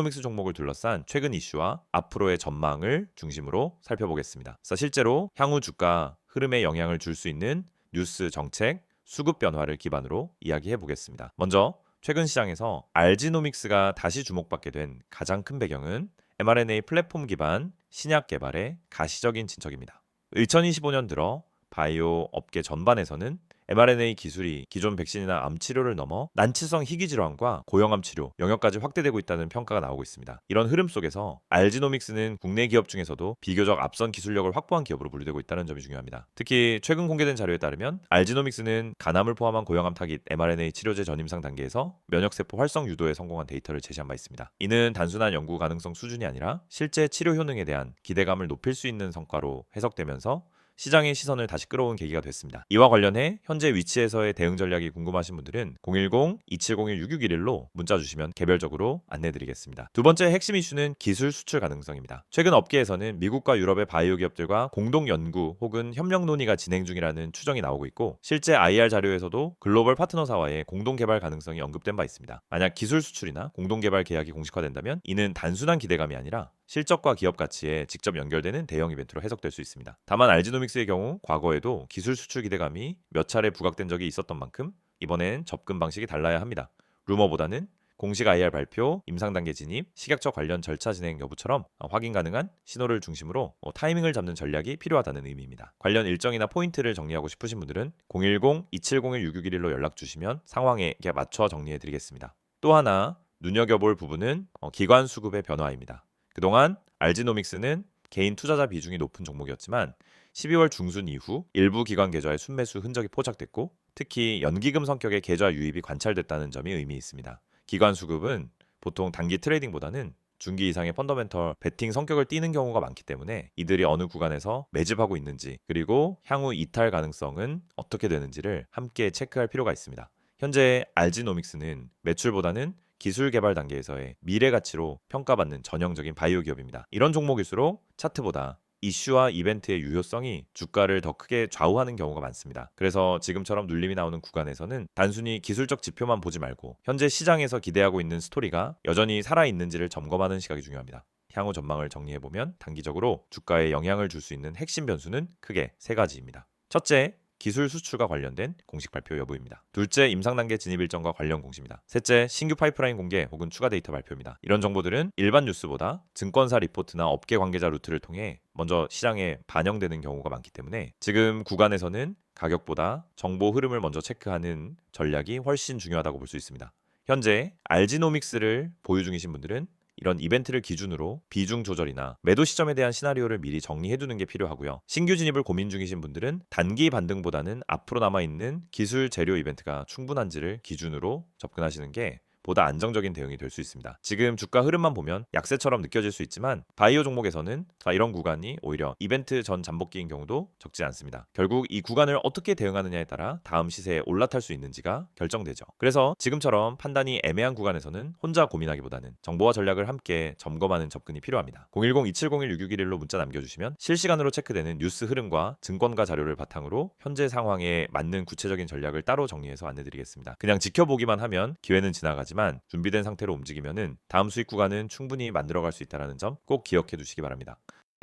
알지노믹스 종목을 둘러싼 최근 이슈와 앞으로의 전망을 중심으로 살펴보겠습니다. 실제로 향후 주가 흐름에 영향을 줄 수 있는 뉴스 정책, 수급 변화를 기반으로 이야기해 보겠습니다. 먼저 최근 시장에서 알지노믹스가 다시 주목받게 된 가장 큰 배경은 mRNA 플랫폼 기반 신약 개발의 가시적인 진척입니다. 2025년 들어 바이오 업계 전반에서는 mRNA 기술이 기존 백신이나 암 치료를 넘어 난치성 희귀 질환과 고형암 치료 영역까지 확대되고 있다는 평가가 나오고 있습니다. 이런 흐름 속에서 알지노믹스는 국내 기업 중에서도 비교적 앞선 기술력을 확보한 기업으로 분류되고 있다는 점이 중요합니다. 특히 최근 공개된 자료에 따르면 알지노믹스는 간암을 포함한 고형암 타깃 mRNA 치료제 전임상 단계에서 면역세포 활성 유도에 성공한 데이터를 제시한 바 있습니다. 이는 단순한 연구 가능성 수준이 아니라 실제 치료 효능에 대한 기대감을 높일 수 있는 성과로 해석되면서 시장의 시선을 다시 끌어온 계기가 됐습니다. 이와 관련해 현재 위치에서의 대응 전략이 궁금하신 분들은 010-2701-6611로 문자 주시면 개별적으로 안내드리겠습니다. 두 번째 핵심 이슈는 기술 수출 가능성입니다. 최근 업계에서는 미국과 유럽의 바이오 기업들과 공동 연구 혹은 협력 논의가 진행 중이라는 추정이 나오고 있고 실제 IR 자료에서도 글로벌 파트너사와의 공동 개발 가능성이 언급된 바 있습니다. 만약 기술 수출이나 공동 개발 계약이 공식화된다면 이는 단순한 기대감이 아니라 실적과 기업 가치에 직접 연결되는 대형 이벤트로 해석될 수 있습니다. 다만 알지노믹스의 경우 과거에도 기술 수출 기대감이 몇 차례 부각된 적이 있었던 만큼 이번엔 접근 방식이 달라야 합니다. 루머보다는 공식 IR 발표, 임상 단계 진입, 식약처 관련 절차 진행 여부처럼 확인 가능한 신호를 중심으로 어, 타이밍을 잡는 전략이 필요하다는 의미입니다. 관련 일정이나 포인트를 정리하고 싶으신 분들은 010-2701-6611로 연락 주시면 상황에 맞춰 정리해 드리겠습니다. 또 하나 눈여겨볼 부분은 어, 기관 수급의 변화입니다. 그동안 알지노믹스는 개인 투자자 비중이 높은 종목이었지만 12월 중순 이후 일부 기관 계좌의 순매수 흔적이 포착됐고 특히 연기금 성격의 계좌 유입이 관찰됐다는 점이 의미 있습니다. 기관 수급은 보통 단기 트레이딩보다는 중기 이상의 펀더멘털 베팅 성격을 띠는 경우가 많기 때문에 이들이 어느 구간에서 매집하고 있는지 그리고 향후 이탈 가능성은 어떻게 되는지를 함께 체크할 필요가 있습니다. 현재 알지노믹스는 매출보다는 기술 개발 단계에서의 미래 가치로 평가받는 전형적인 바이오 기업입니다. 이런 종목일수록 차트보다 이슈와 이벤트의 유효성이 주가를 더 크게 좌우하는 경우가 많습니다. 그래서 지금처럼 눌림이 나오는 구간에서는 단순히 기술적 지표만 보지 말고 현재 시장에서 기대하고 있는 스토리가 여전히 살아있는지를 점검하는 시각이 중요합니다. 향후 전망을 정리해보면 단기적으로 주가에 영향을 줄 수 있는 핵심 변수는 크게 세 가지입니다. 첫째, 기술 수출과 관련된 공식 발표 여부입니다. 둘째, 임상 단계 진입 일정과 관련 공시입니다. 셋째, 신규 파이프라인 공개 혹은 추가 데이터 발표입니다. 이런 정보들은 일반 뉴스보다 증권사 리포트나 업계 관계자 루트를 통해 먼저 시장에 반영되는 경우가 많기 때문에 지금 구간에서는 가격보다 정보 흐름을 먼저 체크하는 전략이 훨씬 중요하다고 볼 수 있습니다. 현재 알지노믹스를 보유 중이신 분들은 이런 이벤트를 기준으로 비중 조절이나 매도 시점에 대한 시나리오를 미리 정리해 두는 게 필요하고요. 신규 진입을 고민 중이신 분들은 단기 반등보다는 앞으로 남아 있는 기술 재료 이벤트가 충분한지를 기준으로 접근하시는 게 보다 안정적인 대응이 될 수 있습니다. 지금 주가 흐름만 보면 약세처럼 느껴질 수 있지만 바이오 종목에서는 이런 구간이 오히려 이벤트 전 잠복기인 경우도 적지 않습니다. 결국 이 구간을 어떻게 대응하느냐에 따라 다음 시세에 올라탈 수 있는지가 결정되죠. 그래서 지금처럼 판단이 애매한 구간에서는 혼자 고민하기보다는 정보와 전략을 함께 점검하는 접근이 필요합니다. 010-2701-6611로 문자 남겨주시면 실시간으로 체크되는 뉴스 흐름과 증권가 자료를 바탕으로 현재 상황에 맞는 구체적인 전략을 따로 정리해서 안내드리겠습니다. 그냥 지켜보기만 하면 기회는 지나가지 하지만 준비된 상태로 움직이면은 다음 수익 구간은 충분히 만들어갈 수 있다는 점 꼭 기억해 두시기 바랍니다.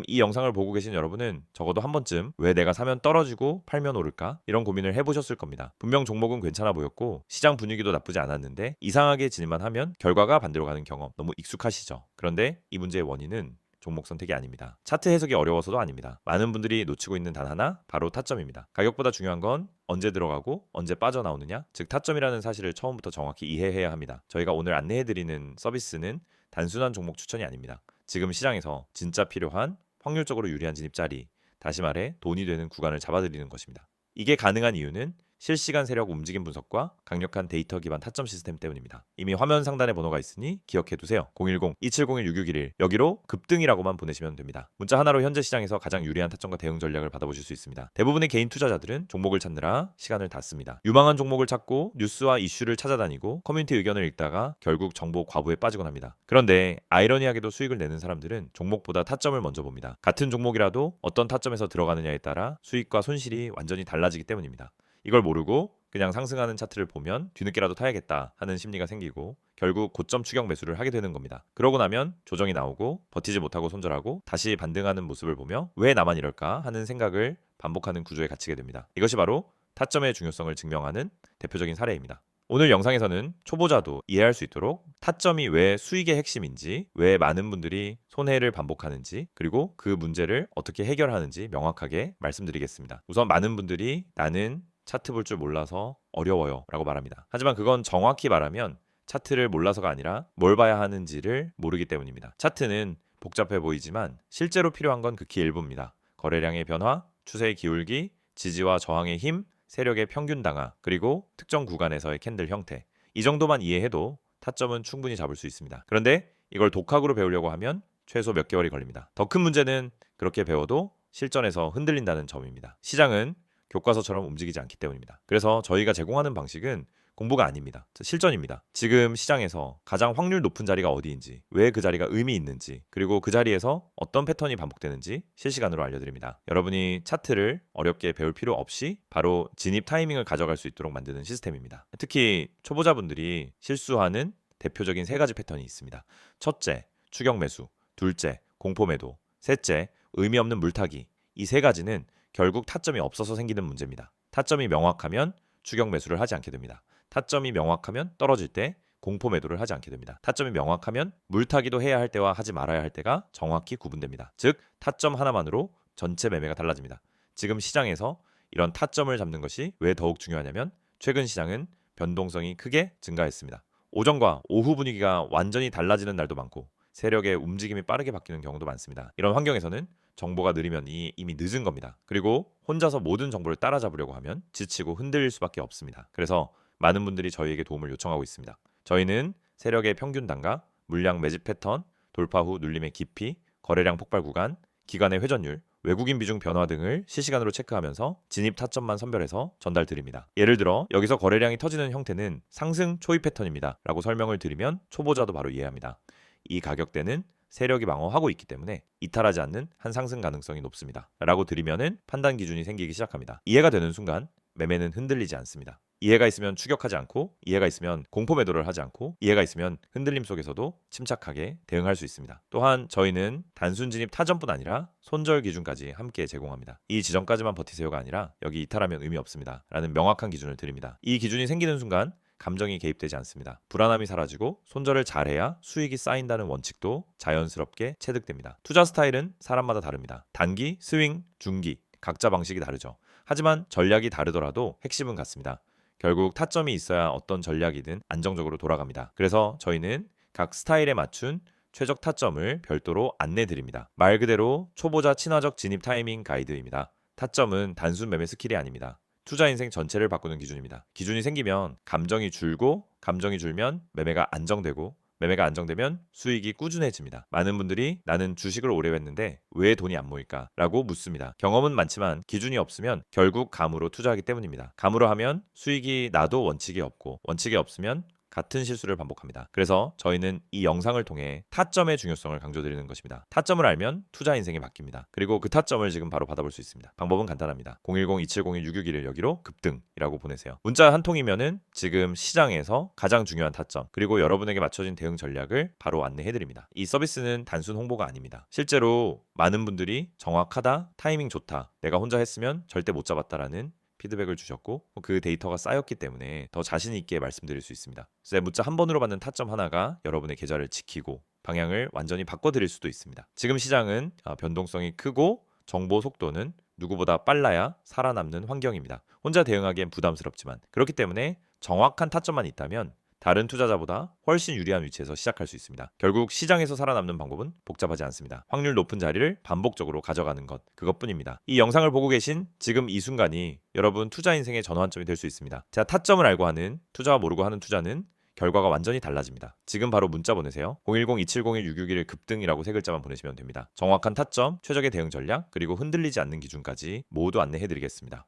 이 영상을 보고 계신 여러분은 적어도 한 번쯤 왜 내가 사면 떨어지고 팔면 오를까 이런 고민을 해보셨을 겁니다. 분명 종목은 괜찮아 보였고 시장 분위기도 나쁘지 않았는데 이상하게 진입만 하면 결과가 반대로 가는 경험 너무 익숙하시죠. 그런데 이 문제의 원인은 종목 선택이 아닙니다. 차트 해석이 어려워서도 아닙니다. 많은 분들이 놓치고 있는 단 하나 바로 타점입니다. 가격보다 중요한 건 언제 들어가고 언제 빠져나오느냐 즉 타점이라는 사실을 처음부터 정확히 이해해야 합니다. 저희가 오늘 안내해드리는 서비스는 단순한 종목 추천이 아닙니다. 지금 시장에서 진짜 필요한 확률적으로 유리한 진입 자리 다시 말해 돈이 되는 구간을 잡아드리는 것입니다. 이게 가능한 이유는 실시간 세력 움직임 분석과 강력한 데이터 기반 타점 시스템 때문입니다. 이미 화면 상단에 번호가 있으니 기억해 두세요. 010-2701-6611 여기로 급등이라고만 보내시면 됩니다. 문자 하나로 현재 시장에서 가장 유리한 타점과 대응 전략을 받아보실 수 있습니다. 대부분의 개인 투자자들은 종목을 찾느라 시간을 다 씁니다. 유망한 종목을 찾고 뉴스와 이슈를 찾아다니고 커뮤니티 의견을 읽다가 결국 정보 과부에 빠지곤 합니다. 그런데 아이러니하게도 수익을 내는 사람들은 종목보다 타점을 먼저 봅니다. 같은 종목이라도 어떤 타점에서 들어가느냐에 따라 수익과 손실이 완전히 달라지기 때문입니다. 이걸 모르고 그냥 상승하는 차트를 보면 뒤늦게라도 타야겠다 하는 심리가 생기고 결국 고점 추격 매수를 하게 되는 겁니다. 그러고 나면 조정이 나오고 버티지 못하고 손절하고 다시 반등하는 모습을 보며 왜 나만 이럴까 하는 생각을 반복하는 구조에 갇히게 됩니다. 이것이 바로 타점의 중요성을 증명하는 대표적인 사례입니다. 오늘 영상에서는 초보자도 이해할 수 있도록 타점이 왜 수익의 핵심인지, 왜 많은 분들이 손해를 반복하는지, 그리고 그 문제를 어떻게 해결하는지 명확하게 말씀드리겠습니다. 우선 많은 분들이 나는 차트 볼 줄 몰라서 어려워요 라고 말합니다. 하지만 그건 정확히 말하면 차트를 몰라서가 아니라 뭘 봐야 하는지를 모르기 때문입니다. 차트는 복잡해 보이지만 실제로 필요한 건 극히 일부입니다. 거래량의 변화, 추세의 기울기, 지지와 저항의 힘, 세력의 평균 당하, 그리고 특정 구간에서의 캔들 형태. 이 정도만 이해해도 타점은 충분히 잡을 수 있습니다. 그런데 이걸 독학으로 배우려고 하면 최소 몇 개월이 걸립니다. 더 큰 문제는 그렇게 배워도 실전에서 흔들린다는 점입니다. 시장은 교과서처럼 움직이지 않기 때문입니다. 그래서 저희가 제공하는 방식은 공부가 아닙니다. 실전입니다. 지금 시장에서 가장 확률 높은 자리가 어디인지, 왜 그 자리가 의미 있는지, 그리고 그 자리에서 어떤 패턴이 반복되는지 실시간으로 알려드립니다. 여러분이 차트를 어렵게 배울 필요 없이 바로 진입 타이밍을 가져갈 수 있도록 만드는 시스템입니다. 특히 초보자분들이 실수하는 대표적인 세 가지 패턴이 있습니다. 첫째, 추격 매수. 둘째, 공포 매도. 셋째, 의미 없는 물타기. 이 세 가지는 결국 타점이 없어서 생기는 문제입니다. 타점이 명확하면 추격 매수를 하지 않게 됩니다. 타점이 명확하면 떨어질 때 공포 매도를 하지 않게 됩니다. 타점이 명확하면 물타기도 해야 할 때와 하지 말아야 할 때가 정확히 구분됩니다. 즉 타점 하나만으로 전체 매매가 달라집니다. 지금 시장에서 이런 타점을 잡는 것이 왜 더욱 중요하냐면 최근 시장은 변동성이 크게 증가했습니다. 오전과 오후 분위기가 완전히 달라지는 날도 많고 세력의 움직임이 빠르게 바뀌는 경우도 많습니다. 이런 환경에서는 정보가 느리면 이미 늦은 겁니다. 그리고 혼자서 모든 정보를 따라잡으려고 하면 지치고 흔들릴 수밖에 없습니다. 그래서 많은 분들이 저희에게 도움을 요청하고 있습니다. 저희는 세력의 평균 단가, 물량 매집 패턴, 돌파 후 눌림의 깊이, 거래량 폭발 구간, 기간의 회전율, 외국인 비중 변화 등을 실시간으로 체크하면서 진입 타점만 선별해서 전달 드립니다. 예를 들어 여기서 거래량이 터지는 형태는 상승 초입 패턴입니다. 라고 설명을 드리면 초보자도 바로 이해합니다. 이 가격대는 세력이 방어하고 있기 때문에 이탈하지 않는 한 상승 가능성이 높습니다. 라고 드리면은 판단 기준이 생기기 시작합니다. 이해가 되는 순간 매매는 흔들리지 않습니다. 이해가 있으면 추격하지 않고 이해가 있으면 공포 매도를 하지 않고 이해가 있으면 흔들림 속에서도 침착하게 대응할 수 있습니다. 또한 저희는 단순 진입 타점뿐 아니라 손절 기준까지 함께 제공합니다. 이 지점까지만 버티세요가 아니라 여기 이탈하면 의미 없습니다. 라는 명확한 기준을 드립니다. 이 기준이 생기는 순간 감정이 개입되지 않습니다. 불안함이 사라지고 손절을 잘해야 수익이 쌓인다는 원칙도 자연스럽게 체득됩니다. 투자 스타일은 사람마다 다릅니다. 단기, 스윙, 중기 각자 방식이 다르죠. 하지만 전략이 다르더라도 핵심은 같습니다. 결국 타점이 있어야 어떤 전략이든 안정적으로 돌아갑니다. 그래서 저희는 각 스타일에 맞춘 최적 타점을 별도로 안내 드립니다. 말 그대로 초보자 친화적 진입 타이밍 가이드입니다. 타점은 단순 매매 스킬이 아닙니다. 투자 인생 전체를 바꾸는 기준입니다. 기준이 생기면 감정이 줄고 감정이 줄면 매매가 안정되고 매매가 안정되면 수익이 꾸준해집니다. 많은 분들이 나는 주식을 오래 했는데 왜 돈이 안 모일까? 라고 묻습니다. 경험은 많지만 기준이 없으면 결국 감으로 투자하기 때문입니다. 감으로 하면 수익이 나도 원칙이 없고 원칙이 없으면 같은 실수를 반복합니다. 그래서 저희는 이 영상을 통해 타점의 중요성을 강조드리는 것입니다. 타점을 알면 투자 인생이 바뀝니다. 그리고 그 타점을 지금 바로 받아볼 수 있습니다. 방법은 간단합니다. 010-2701-661을 여기로 급등이라고 보내세요. 문자 한 통이면은 지금 시장에서 가장 중요한 타점 그리고 여러분에게 맞춰진 대응 전략을 바로 안내해 드립니다. 이 서비스는 단순 홍보가 아닙니다. 실제로 많은 분들이 정확하다, 타이밍 좋다, 내가 혼자 했으면 절대 못 잡았다라는 피드백을 주셨고 그 데이터가 쌓였기 때문에 더 자신 있게 말씀드릴 수 있습니다. 그래서 문자 한 번으로 받는 타점 하나가 여러분의 계좌를 지키고 방향을 완전히 바꿔드릴 수도 있습니다. 지금 시장은 아, 변동성이 크고 정보 속도는 누구보다 빨라야 살아남는 환경입니다. 혼자 대응하기엔 부담스럽지만 그렇기 때문에 정확한 타점만 있다면 다른 투자자보다 훨씬 유리한 위치에서 시작할 수 있습니다. 결국 시장에서 살아남는 방법은 복잡하지 않습니다. 확률 높은 자리를 반복적으로 가져가는 것 그것뿐입니다. 이 영상을 보고 계신 지금 이 순간이 여러분 투자 인생의 전환점이 될 수 있습니다. 자, 타점을 알고 하는 투자와 모르고 하는 투자는 결과가 완전히 달라집니다. 지금 바로 문자 보내세요. 010-2701-661 급등이라고 세 글자만 보내시면 됩니다. 정확한 타점, 최적의 대응 전략, 그리고 흔들리지 않는 기준까지 모두 안내해 드리겠습니다.